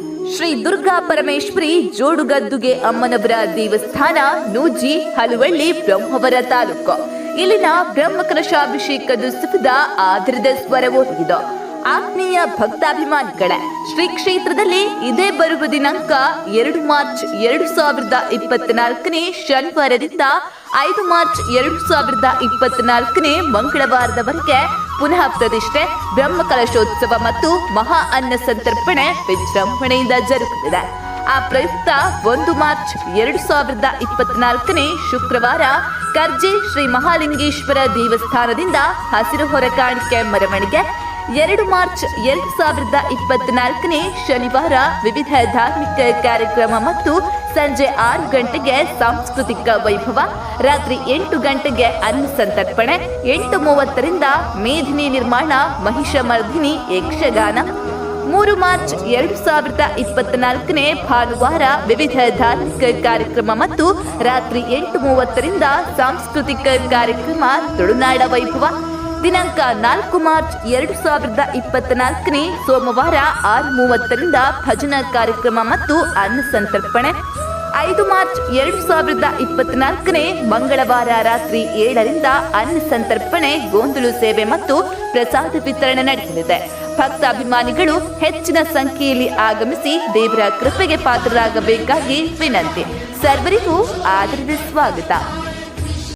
ಶ್ರೀ ದುರ್ಗಾ ಪರಮೇಶ್ವರಿ ಜೋಡುಗದ್ದುಗೆ ಅಮ್ಮನವರ ದೇವಸ್ಥಾನ ನೂಜಿ, ಹಲುವಳ್ಳಿ, ಬ್ರಹ್ಮವರ ತಾಲೂಕು. ಇಲ್ಲಿನ ಬ್ರಹ್ಮಕಲಶಾಭಿಷೇಕದ ಸುಖದ ಆಧಾರದ ಸ್ವರವೊದಗಿದ ಆತ್ಮೀಯ ಭಕ್ತಾಭಿಮಾನಿಗಳೇ, ಶ್ರೀ ಕ್ಷೇತ್ರದಲ್ಲಿ ಇದೇ ಬರುವ ದಿನಾಂಕ ಎರಡು ಮಾರ್ಚ್ ಎರಡು ಸಾವಿರದ ಇಪ್ಪತ್ನಾಲ್ಕನೇ ಶನಿವಾರದಿಂದ ಐದು ಮಾರ್ಚ್ ಎರಡು ಸಾವಿರದ ಇಪ್ಪತ್ನಾಲ್ಕನೇ ಮಂಗಳವಾರದವರೆಗೆ ಪುನಃ ಪ್ರತಿಷ್ಠೆ ಬ್ರಹ್ಮ ಕಲಶೋತ್ಸವ ಮತ್ತು ಮಹಾ ಅನ್ನ ಸಂತರ್ಪಣೆ ವಿಜೃಂಭಣೆಯಿಂದ ಜರುಗಲಿದೆ ಆ ಪ್ರಯುಕ್ತ ಒಂದು ಮಾರ್ಚ್ ಎರಡು ಸಾವಿರದ ಇಪ್ಪತ್ನಾಲ್ಕನೇ ಶುಕ್ರವಾರ ಕರ್ಜಿ ಶ್ರೀ ಮಹಾಲಿಂಗೇಶ್ವರ ದೇವಸ್ಥಾನದಿಂದ ಹಸಿರು ಹೊರಕಾಣಿಕೆ ಮೆರವಣಿಗೆ, ಎರಡು ಮಾರ್ಚ್ ಎರಡು ಸಾವಿರದ ಇಪ್ಪತ್ನಾಲ್ಕನೇ ಶನಿವಾರ ವಿವಿಧ ಧಾರ್ಮಿಕ ಕಾರ್ಯಕ್ರಮ ಮತ್ತು ಸಂಜೆ ಆರು ಗಂಟೆಗೆ ಸಾಂಸ್ಕೃತಿಕ ವೈಭವ, ರಾತ್ರಿ ಎಂಟು ಗಂಟೆಗೆ ಅನ್ನ ಸಂತರ್ಪಣೆ, ಎಂಟು ಮೂವತ್ತರಿಂದ ಮೇಧಿನಿ ನಿರ್ಮಾಣ, ಮಹಿಷಮರ್ಧಿನಿ ಯಕ್ಷಗಾನ. ಮೂರು ಮಾರ್ಚ್ ಎರಡು ಸಾವಿರದ ಇಪ್ಪತ್ನಾಲ್ಕನೇ ಭಾನುವಾರ ವಿವಿಧ ಧಾರ್ಮಿಕ ಕಾರ್ಯಕ್ರಮ ಮತ್ತು ರಾತ್ರಿ ಎಂಟು ಮೂವತ್ತರಿಂದ ಸಾಂಸ್ಕೃತಿಕ ಕಾರ್ಯಕ್ರಮ ತುಳುನಾಡ ವೈಭವ. ದಿನಾಂಕ ನಾಲ್ಕು ಮಾರ್ಚ್ ಎರಡು ಸಾವಿರದ ಇಪ್ಪತ್ನಾಲ್ಕನೇ ಸೋಮವಾರ ಆರು ಮೂವತ್ತರಿಂದ ಭಜನಾ ಕಾರ್ಯಕ್ರಮ ಮತ್ತು ಅನ್ನ ಸಂತರ್ಪಣೆ. ಐದು ಮಾರ್ಚ್ ಎರಡು ಸಾವಿರದ ಇಪ್ಪತ್ನಾಲ್ಕನೇ ಮಂಗಳವಾರ ರಾತ್ರಿ ಏಳರಿಂದ ಅನ್ನ ಸಂತರ್ಪಣೆ, ಗೋಂದಲು ಸೇವೆ ಮತ್ತು ಪ್ರಸಾದ ವಿತರಣೆ ನಡೆಯಲಿದೆ. ಭಕ್ತ ಅಭಿಮಾನಿಗಳು ಹೆಚ್ಚಿನ ಸಂಖ್ಯೆಯಲ್ಲಿ ಆಗಮಿಸಿ ದೇವರ ಕೃಪೆಗೆ ಪಾತ್ರರಾಗಬೇಕಾಗಿ ವಿನಂತಿ. ಸರ್ವರಿಗೂ ಆದರದ ಸ್ವಾಗತ.